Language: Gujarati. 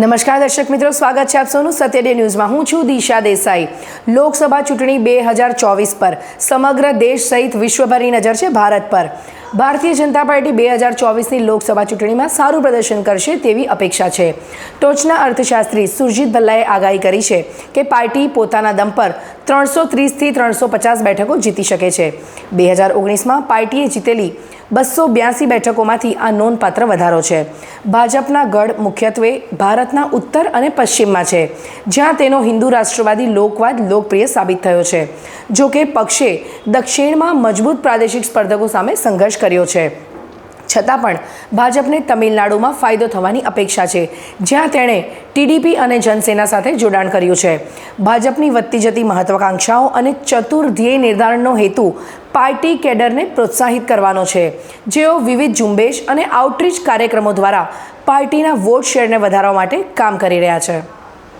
નમસ્કાર દર્શક મિત્રો, સ્વાગત છે આપ સૌનું સત્ય ડે ન્યૂઝમાં. હું છું દિશા દેસાઈ. લોકસભા ચૂંટણી બે હજાર ચોવીસ પર સમગ્ર દેશ સહિત વિશ્વભરની નજર છે ભારત પર. ભારતીય જનતા પાર્ટી બે હજાર ચોવીસની લોકસભા ચૂંટણીમાં સારું પ્રદર્શન કરશે તેવી અપેક્ષા છે. ટોચના અર્થશાસ્ત્રી સુરજીત ભલ્લાએ આગાહી કરી છે કે પાર્ટી પોતાના દમ પર ત્રણસો ત્રીસથી ત્રણસો પચાસ બેઠકો જીતી શકે છે. બે હજાર ઓગણીસમાં પાર્ટીએ જીતેલી બસો બ્યાસી બેઠકોમાંથી આ નોંધપાત્ર વધારો છે. ભાજપના ગઢ મુખ્યત્વે ભારતના ઉત્તર અને પશ્ચિમમાં છે, જ્યાં તેનો હિન્દુ રાષ્ટ્રવાદી લોકવાદ લોકપ્રિય સાબિત થયો છે. જો કે પક્ષે દક્ષિણમાં મજબૂત પ્રાદેશિક સ્પર્ધકો સામે સંઘર્ષ કર્યો છે. છતાં પણ ભાજપને તમિલનાડુમાં ફાયદો થવાની અપેક્ષા છે, જ્યાં તેણે ટીડીપી અને જનસેના સાથે જોડાણ કર્યું છે. ભાજપની વધતી જતી મહત્વાકાંક્ષાઓ અને ચતુર ધ્યેય નિર્ધારણનો હેતુ પાર્ટી કેડરને પ્રોત્સાહિત કરવાનો છે. જેઓ વિવિધ ઝુંબેશ અને આઉટરીચ કાર્યક્રમો દ્વારા પાર્ટીના વોટ શેરને વધારવા માટે કામ કરી રહ્યા છે.